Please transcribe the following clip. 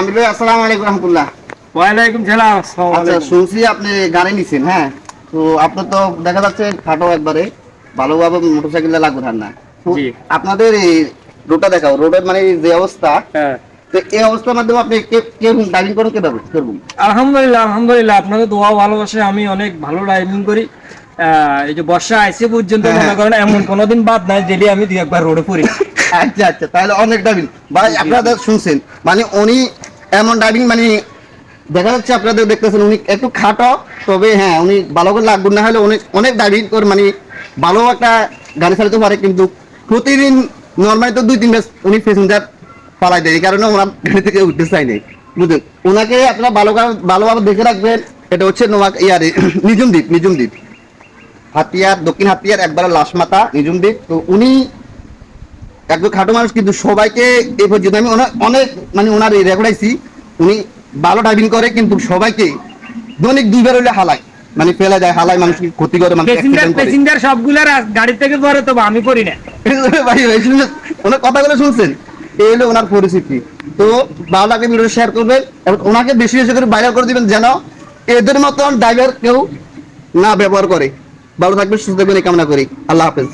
আমির ভাই আসসালামু আলাইকুম রহমতুল্লাহ। ওয়ালাইকুম সালাম আচ্ছা শুনছি আপনি গাড়ি নিছেন হ্যাঁ? তো আপনার তো দেখা যাচ্ছে খাটো একবারে ভালোভাবে মোটরসাইকেল ঠান্ডা তো জি। আপনাদের এই রোডটা দেখাও রোডের মানে যে অবস্থা হ্যাঁ। তো এই অবস্থার মাধ্যমে আপনি কেরকম ড্রাইভিং করেন কেভাবে কেরকম আলহামদুলিল্লাহ আলহামদুলিল্লাহ আপনাদের দোয়া ভালোবাসে আমি অনেক ভালো ড্রাইভিং করি। এই যে বর্ষা আইসে পর্যন্ত হ্যাঁ। মনে করেন এমন কোনোদিন বাদ নাই ডেলি আমি দুই একবার রোডে পড়ি। আচ্ছা আচ্ছা তাহলে অনেক ড্রাইভিং ভাই আপনাদের শুনছেন মানে উনি এমন ড্রাইভিং মানে দেখা যাচ্ছে আপনাদের দেখতেছেন উনি একটু খাটো, তবে হ্যাঁ উনি ভালো করে লাগবে না হলে অনেক অনেক ড্রাইভিং করে মানে ভালো একটা গাড়ি চালাতে পারে, কিন্তু প্রতিদিন নর্মালি তো দুই, তিন মাস উনি প্যাসেঞ্জার পালাই দেয়, এই কারণে ওনার গাড়ি থেকে উঠতে চাই নাই। বুঝলেন? ওনাকে আপনারা ভালো ভালোভাবে দেখে রাখবেন, এটা হচ্ছে নোয়া ইয়ারে নিজুম দ্বীপ নিজুম দ্বীপ হাতিয়ার, দক্ষিণ হাতিয়ার, একবারে লাশ মাথা নিজুম দ্বীপ তো উনি একজন খাটো মানুষ কিন্তু সবাইকে এই পর্যন্ত আমি অনেক মানে ওনার এই রেকর্ড আইছি। উনি ভালো ড্রাইভিং করে কিন্তু সবাইকে দৈনিক দুইবার হইলে হালায়। মানে ফেলা যায় হালায় মানুষকে ক্ষতি করে। মানুষ প্যাসেঞ্জার সবগুলার গাড়ি থেকে পরে তো আমি পড়ি না। ভাই? ওনার কথাগুলো শুনছেন? এই হলো ওনার পরিস্থিতি। তো ভালো লাগলে ভিডিও শেয়ার করবেন এবং ওনাকে বেশি বেশি করে ভাইরাল করে দিবেন যেন এদের মতন ড্রাইভার কেউ না ব্যবহার করে। ভালো থাকবে সুস্থ থাকবেন এই কামনা করি। আল্লাহ হাফেজ।